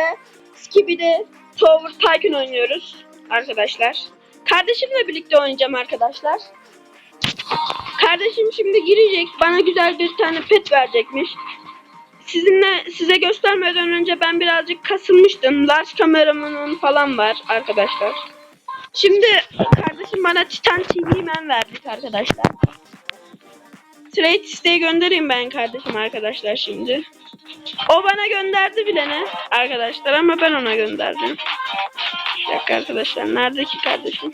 kardeşimle Skibidi Tower Tycoon oynuyoruz arkadaşlar. Kardeşimle birlikte oynayacağım arkadaşlar. Kardeşim şimdi girecek. Bana güzel bir tane pet verecekmiş. Sizinle size göstermeden önce ben birazcık kasılmıştım. Large kameramanın falan var arkadaşlar. Şimdi kardeşim bana Titan TV Man verdik arkadaşlar. Trade isteği göndereyim ben kardeşim arkadaşlar şimdi. O bana gönderdi bile ne arkadaşlar ama ben ona gönderdim. Bir dakika arkadaşlar nerede ki kardeşim?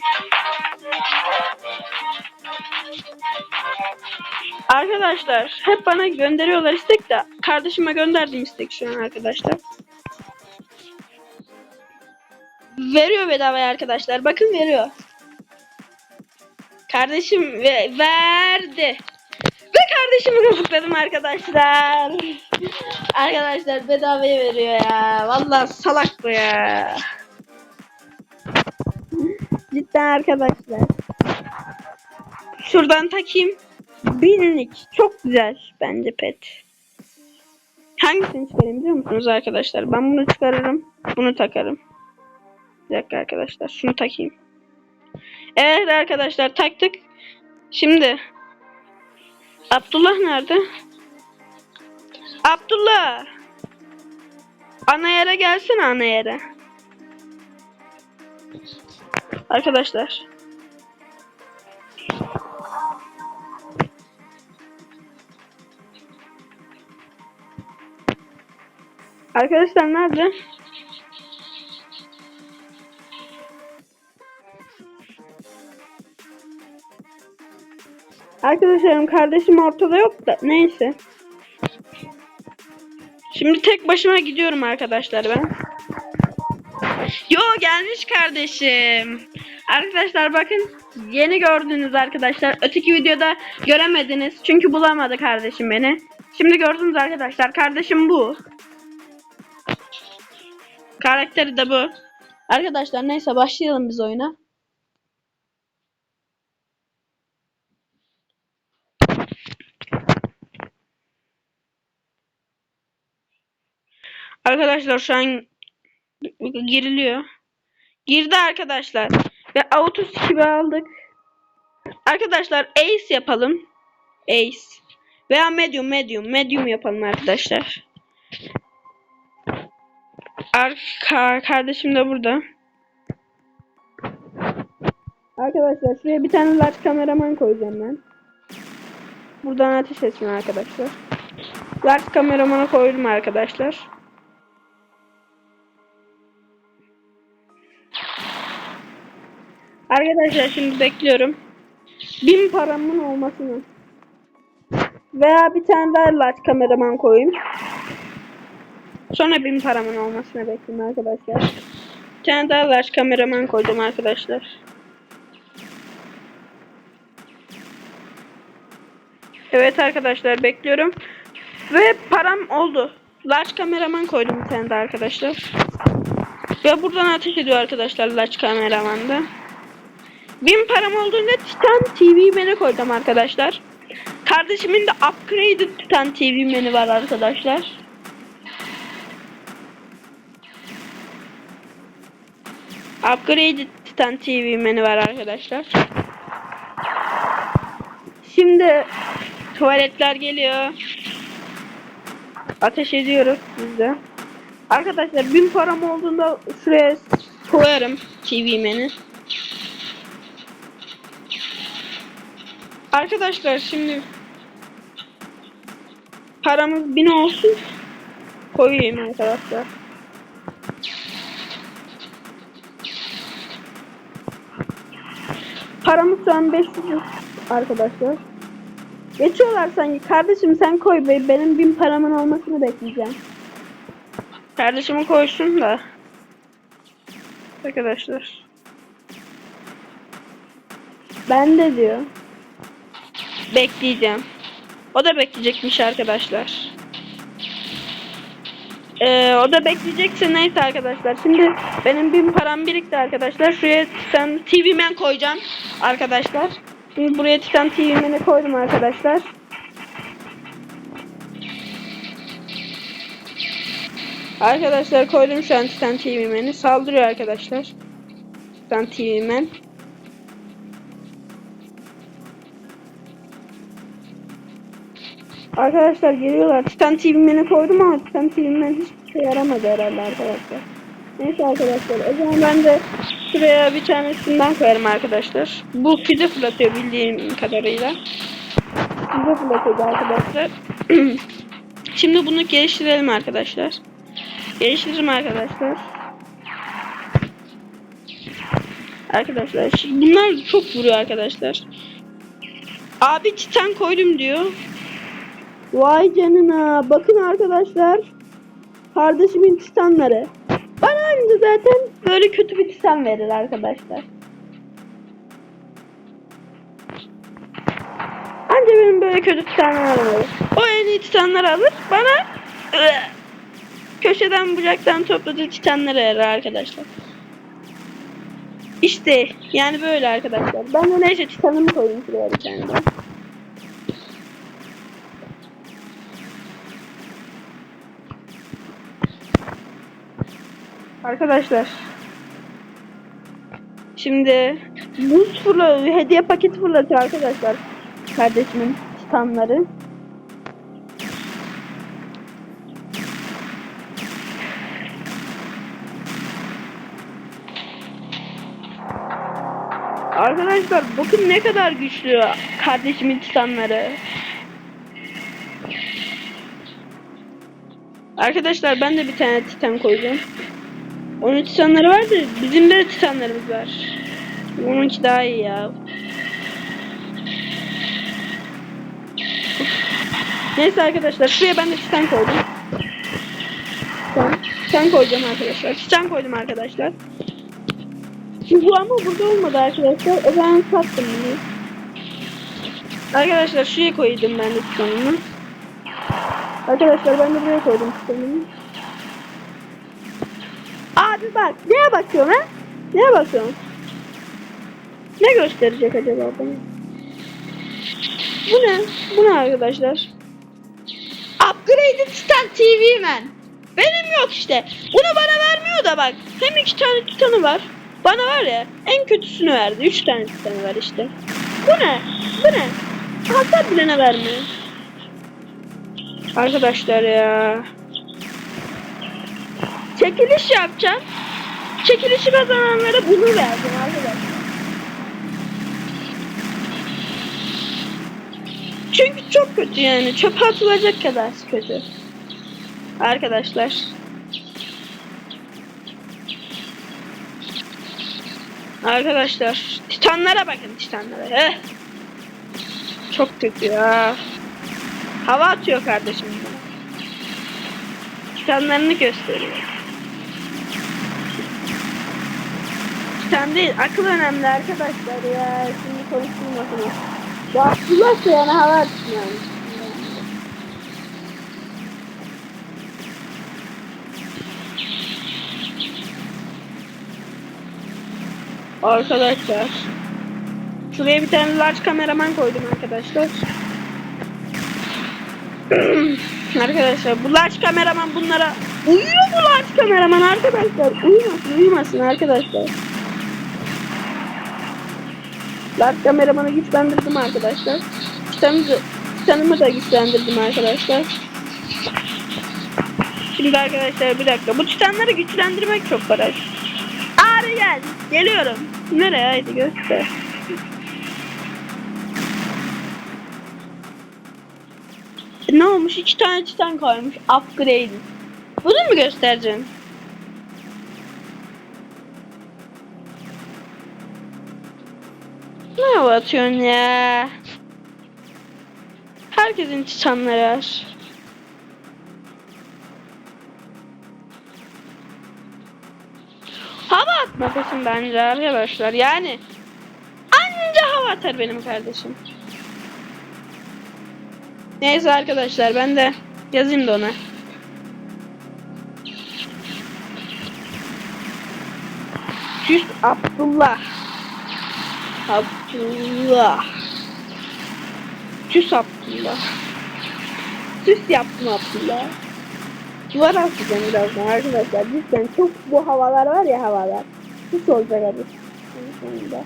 Arkadaşlar hep bana gönderiyorlar istek de kardeşime gönderdim istek şu an arkadaşlar. Veriyor bedavaya arkadaşlar. Bakın veriyor. Kardeşim ve verdi. Kazıkladım arkadaşlar. arkadaşlar bedavaya veriyor ya. Vallahi salak bu ya. Cidden arkadaşlar. Şuradan takayım. Binlik. Çok güzel bence pet. Hangisini çıkarayım biliyor musunuz arkadaşlar? Ben bunu çıkarırım. Bunu takarım. Bir dakika arkadaşlar. Şunu takayım. Evet arkadaşlar taktık. Şimdi Abdullah nerede? Abdullah. Ana yere gelsene ana yere. Arkadaşlar. Arkadaşlar nerede? Arkadaşlarım kardeşim ortada yok da neyse. Şimdi tek başıma gidiyorum arkadaşlar ben. Yo gelmiş kardeşim. Arkadaşlar bakın yeni gördünüz arkadaşlar. Öteki videoda göremediniz. Çünkü bulamadı kardeşim beni. Şimdi gördünüz arkadaşlar. Kardeşim bu. Karakteri de bu. Arkadaşlar neyse başlayalım biz oyuna. Arkadaşlar şu an giriliyor. Girdi arkadaşlar. Ve auto gibi aldık. Arkadaşlar ace yapalım. Ace. Veya medium medium. Medium yapalım arkadaşlar. Arka kardeşim de burada. Arkadaşlar şuraya bir tane large kameraman koyacağım ben. Buradan ateş etsin arkadaşlar. Large kameramanı koydum arkadaşlar. Arkadaşlar şimdi bekliyorum. Bin paramın olmasını. Veya bir tane daha large kameraman koyayım. Sonra bin paramın olmasını bekliyorum arkadaşlar. Bir tane daha large kameraman koydum arkadaşlar. Evet arkadaşlar bekliyorum. Ve param oldu. Large kameraman koydum bir tane daha arkadaşlar. Ve buradan ateş ediyor arkadaşlar large kameramanda. Bin param olduğunda Titan TV menü koydum arkadaşlar. Kardeşimin de upgraded Titan TV menü var arkadaşlar. Upgraded Titan TV menü var arkadaşlar. Şimdi tuvaletler geliyor. Ateş ediyoruz biz de. Arkadaşlar bin param olduğunda şuraya koyarım TV menü. Arkadaşlar şimdi paramız bin olsun. Koyayım arkadaşlar. Paramız şu an 500 arkadaşlar. Geçiyorlar sanki. Kardeşim sen koy be. Benim bin paramın olmasını bekleyeceğim. Kardeşimi koysun da. Arkadaşlar. Ben de diyor. Bekleyeceğim. O da bekleyecekmiş arkadaşlar. Ee, o da bekleyecekse neyse arkadaşlar. Şimdi benim bin param birikti arkadaşlar. Şuraya Titan TV Man koyacağım arkadaşlar. Şimdi buraya Titan TV Man'i koydum arkadaşlar. Arkadaşlar koydum şu an Titan TV Man'i. Saldırıyor arkadaşlar. Titan TV Man. Arkadaşlar geliyorlar. Titan TV Man'i koydum ama Titan TV Man hiçbir şey yaramadı herhalde arkadaşlar. Neyse arkadaşlar o zaman ben de şuraya bir tanesinden koyarım arkadaşlar. Bu füze fırlatıyor bildiğim kadarıyla. Füze fırlatıyor arkadaşlar. Şimdi bunu geliştirelim arkadaşlar. Geliştiririm arkadaşlar. Arkadaşlar bunlar çok vuruyor arkadaşlar. Abi titan koydum diyor. Vay canına. Bakın arkadaşlar. Kardeşimin titanları. Bana önce zaten böyle kötü bir titan verir arkadaşlar. Anca benim böyle kötü titanlar alır. O en iyi titanları alır. Bana ıı, köşeden bucaktan topladığı titanları verir arkadaşlar. İşte yani böyle arkadaşlar. Ben de neyse titanımı koydum şuraya bir tane Arkadaşlar. Şimdi buz fırla hediye paketi fırlatıyor arkadaşlar. Kardeşimin titanları. Arkadaşlar bakın ne kadar güçlü kardeşimin titanları. Arkadaşlar ben de bir tane titan koyacağım. Onun titanları var da bizim de titanlarımız var. Onunki daha iyi ya. Neyse arkadaşlar şuraya ben de titan koydum. Titan, titan koyacağım arkadaşlar. Titan koydum arkadaşlar. Bu ama burada olmadı arkadaşlar. O zaman sattım bunu. Arkadaşlar şuraya koydum ben de titanımı. Arkadaşlar ben de buraya koydum titanımı. Abi bak neye bakıyorsun ha? Neye bakıyorsun? Ne gösterecek acaba bana? Bu ne? Bu ne arkadaşlar? Upgraded Titan TV Man. Benim yok işte. Bunu bana vermiyor da bak. Hem iki tane titanı var. Bana var ya en kötüsünü verdi. Üç tane titanı var işte. Bu ne? Bu ne? Hasar bile ne vermiyor. Arkadaşlar ya. Çekiliş yapacağım. Çekilişi kazananlara bunu verdim arkadaşlar. Çünkü çok kötü yani. Çöpe atılacak kadar kötü. Arkadaşlar. Arkadaşlar. Titanlara bakın titanlara. Eh. Çok kötü ya. Hava atıyor kardeşim. Titanlarını gösteriyor. Titan değil, akıl önemli arkadaşlar ya. Şimdi konuşturmasın. Ya Abdullah yani hava atsın yani. Arkadaşlar. Şuraya bir tane large kameraman koydum arkadaşlar. arkadaşlar bu large kameraman bunlara uyuyor bu large kameraman arkadaşlar. Uyumasın uyumasın arkadaşlar. Large kameramanı güçlendirdim arkadaşlar. Titanımı, titanımı da güçlendirdim arkadaşlar. Şimdi arkadaşlar bir dakika. Bu titanları güçlendirmek çok kolay. Abi gel. Geliyorum. Nereye? Haydi göster. Ne olmuş? İki tane titan koymuş. Upgrade. Bunu mu göstereceğim? Ne atıyorsun ya? Herkesin titanları var. Hava atmasın bence arkadaşlar. Yani anca hava atar benim kardeşim. Neyse arkadaşlar ben de yazayım da ona. Süs Abdullah. Abdullah. Süs Abdullah. Süs yaptım Abdullah. duvar asacağım birazdan arkadaşlar. Cidden çok bu havalar var ya havalar. Hiç olacak. En sonunda.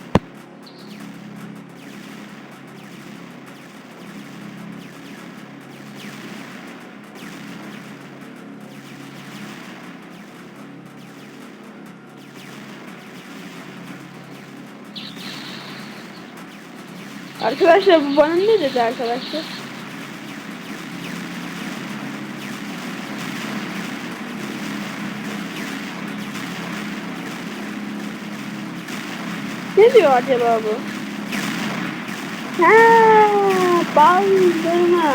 Arkadaşlar bu bana ne dedi arkadaşlar? Ne diyor acaba bu? Ha, baldırma.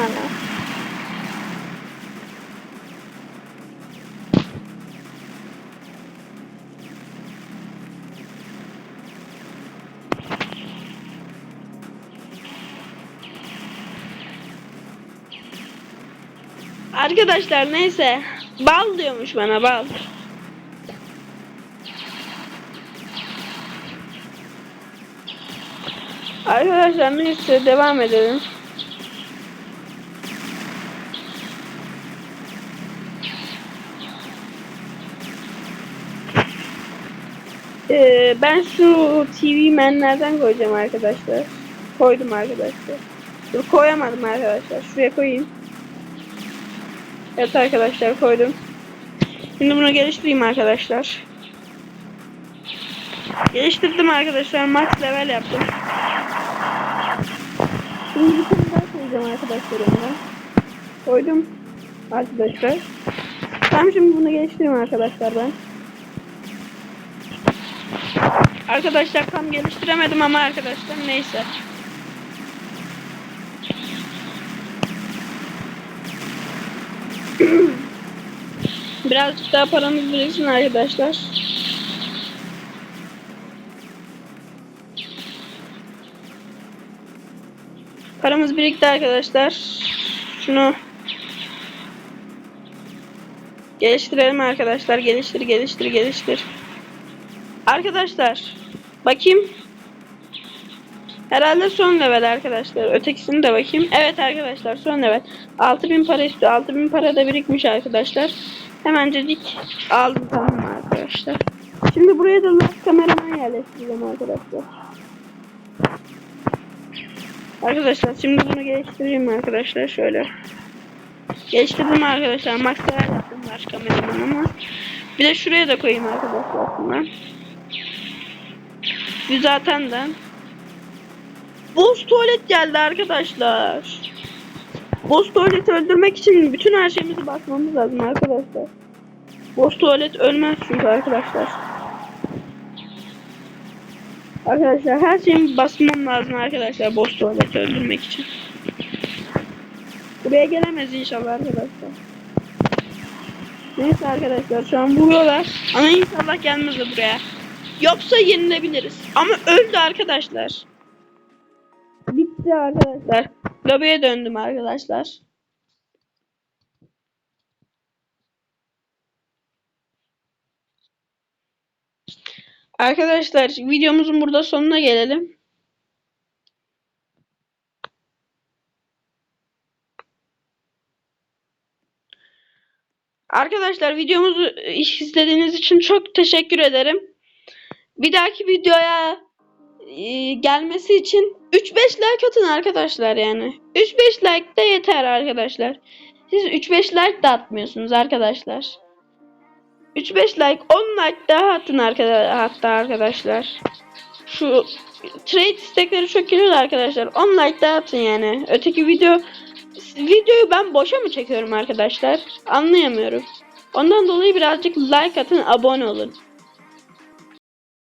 Arkadaşlar neyse. Bal diyormuş bana bal. Arkadaşlar neyse devam edelim. Ee, ben şu TV menlerden koyacağım arkadaşlar. Koydum arkadaşlar. Dur koyamadım arkadaşlar. Şuraya koyayım. Evet arkadaşlar koydum. Şimdi bunu geliştireyim arkadaşlar. Geliştirdim arkadaşlar. Max level yaptım. Şimdi bir tane daha koyacağım arkadaşlar ona. Koydum arkadaşlar. Tamam şimdi bunu geliştireyim arkadaşlar ben. Arkadaşlar tam geliştiremedim ama arkadaşlar neyse. Birazcık daha paramız biriksin arkadaşlar. Paramız birikti arkadaşlar. Şunu geliştirelim arkadaşlar. Geliştir, geliştir, geliştir. Arkadaşlar bakayım. Herhalde son level arkadaşlar. Ötekisini de bakayım. Evet arkadaşlar son level. 6000 para istiyor. 6000 para da birikmiş arkadaşlar. Hemencecik aldım tamam arkadaşlar. Şimdi buraya da kameraman yerleştireceğim arkadaşlar. Arkadaşlar şimdi bunu geliştireyim arkadaşlar şöyle. Geliştirdim arkadaşlar. Max level yaptım last kameraman ama. Bir de şuraya da koyayım arkadaşlar bundan. Bir zaten de. Boss tuvalet geldi arkadaşlar. Boss tuvaleti öldürmek için bütün her şeyimizi basmamız lazım arkadaşlar. Boss tuvalet ölmez çünkü arkadaşlar. Arkadaşlar her şeyimi basmam lazım arkadaşlar boss tuvaleti öldürmek için. Buraya gelemez inşallah arkadaşlar. Neyse arkadaşlar şu an vuruyorlar. Ama inşallah gelmez buraya. Yoksa yenilebiliriz. Ama öldü arkadaşlar. Bitti arkadaşlar. Lobiye döndüm arkadaşlar. Arkadaşlar videomuzun burada sonuna gelelim. Arkadaşlar videomuzu izlediğiniz için çok teşekkür ederim. Bir dahaki videoya gelmesi için 3-5 like atın arkadaşlar yani. 3-5 like de yeter arkadaşlar. Siz 3-5 like de atmıyorsunuz arkadaşlar. 3-5 like 10 like daha atın arkadaşlar hatta arkadaşlar. Şu trade istekleri çok geliyor arkadaşlar. 10 like daha atın yani. Öteki video videoyu ben boşa mı çekiyorum arkadaşlar? Anlayamıyorum. Ondan dolayı birazcık like atın, abone olun.